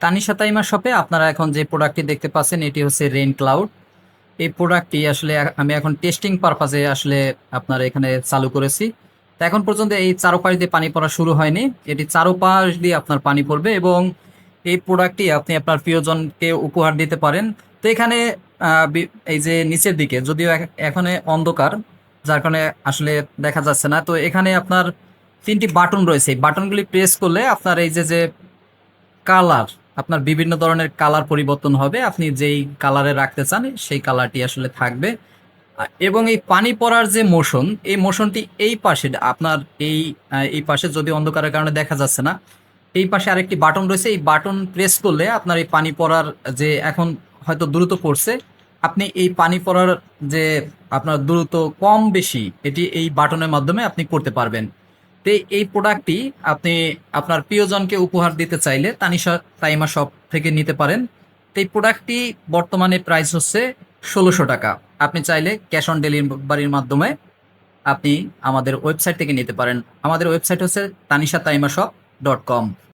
তানিশা তাইমা শপে আপনারা এখন যে প্রোডাক্টটি দেখতে পাচ্ছেন, এটি হচ্ছে রেইন ক্লাউড এই প্রোডাক্টটি আসলে আমি এখন টেস্টিং পারপাজে আসলে আপনার এখানে চালু করেছি। তো এখন পর্যন্ত এই চারোপাশ দিয়ে পানি পড়া শুরু হয়নি। এটি চারোপাশ দিয়ে আপনার পানি পড়বে এবং এই প্রোডাক্টটি আপনি আপনার প্রিয়জনকে উপহার দিতে পারেন। তো এখানে এই যে নিচের দিকে, যদিও এখানে অন্ধকার, যার কারণে আসলে দেখা যাচ্ছে না। তো এখানে আপনার তিনটি বাটন রয়েছে। এই বাটনগুলি প্রেস করলে আপনার এই যে যে কালার আপনার বিভিন্ন ধরনের কালার পরিবর্তন হবে। আপনি যেই কালারে রাখতে চান, সেই কালারটি আসলে থাকবে। এবং এই পানি পড়ার যে মোশন, এই মোশনটি এই পাশে, আপনার এই এই পাশে যদি অন্ধকারের কারণে দেখা যাচ্ছে না, এই পাশে আরেকটি বাটন রয়েছে। এই বাটন প্রেস করলে আপনার এই পানি পড়ার যে এখন হয়তো দ্রুত পড়ছে, আপনি এই পানি পড়ার যে আপনার দ্রুত কম বেশি, এটি এই বাটনের মাধ্যমে আপনি করতে পারবেন। তো এই প্রোডাক্টটি আপনি আপনার প্রিয়জনকে উপহার দিতে চাইলে তানিশা তাইমা শপ থেকে নিতে পারেন। এই প্রোডাক্টটি বর্তমানে প্রাইস হচ্ছে ষোলোশো টাকা। আপনি চাইলে ক্যাশ অন ডেলিভারির মাধ্যমে আপনি আমাদের ওয়েবসাইট থেকে নিতে পারেন। আমাদের ওয়েবসাইট হচ্ছে Tanisha Taima shop dot com